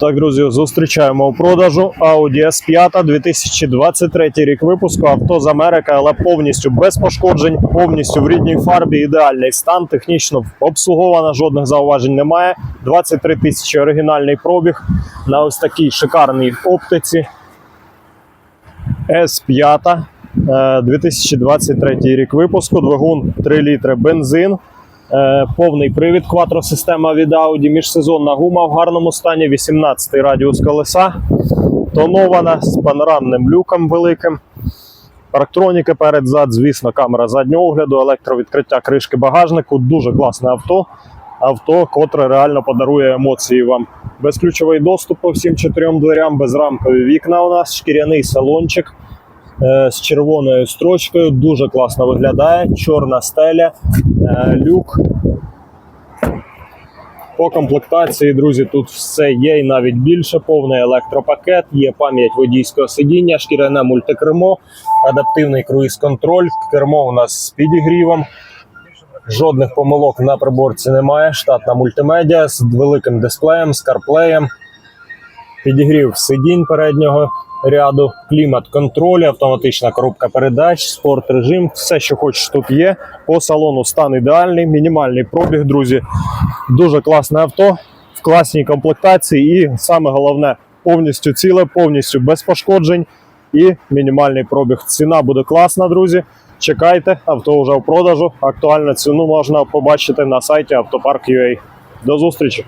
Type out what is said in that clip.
Так, друзі, зустрічаємо у продажу Audi S5 2023 рік випуску. Авто з Америки, але повністю без пошкоджень, повністю в рідній фарбі, ідеальний стан, технічно обслугована, жодних зауважень немає. 23 тисячі оригінальний пробіг на ось такій шикарній оптиці. S5 е, 2023 рік випуску. Двигун 3 літри бензин. Е, Повний привід квадросистема від Audi, міжсезонна гума в гарному стані, 18 радіус колеса, тонована з панорамним люком великим. Парктроніки перед зад, звісно, камера заднього огляду, електровідкриття кришки багажнику. Дуже класне авто. Авто, котре реально подарує емоції вам. Безключовий доступ по всім чотирьом дверям, безрамкові вікна у нас, шкіряний салончик з червоною строчкою. Дуже класно виглядає. Чорна стеля, е, люк. По комплектації, друзі, тут все є і навіть більше. Повний електропакет, є пам'ять водійського сидіння, шкіряне мультикермо, адаптивний круїз-контроль. Кермо у нас з підігрівом. Жодних помилок на приборці немає. Штатна мультимедіа з великим дисплеєм, з карплеєм. Підігрів сидінь переднього ряду, клімат контроль, автоматична коробка передач, спорт режим, все, що хочеш, тут є. По салону стан ідеальний, мінімальний пробіг, друзі. Дуже класне авто в класній комплектації, і саме головне повністю ціле, повністю без пошкоджень і мінімальний пробіг. Ціна буде класна, друзі. Чекайте, авто вже в продажу. Актуальну ціну можна побачити на сайті автопарк.ua. До зустрічі!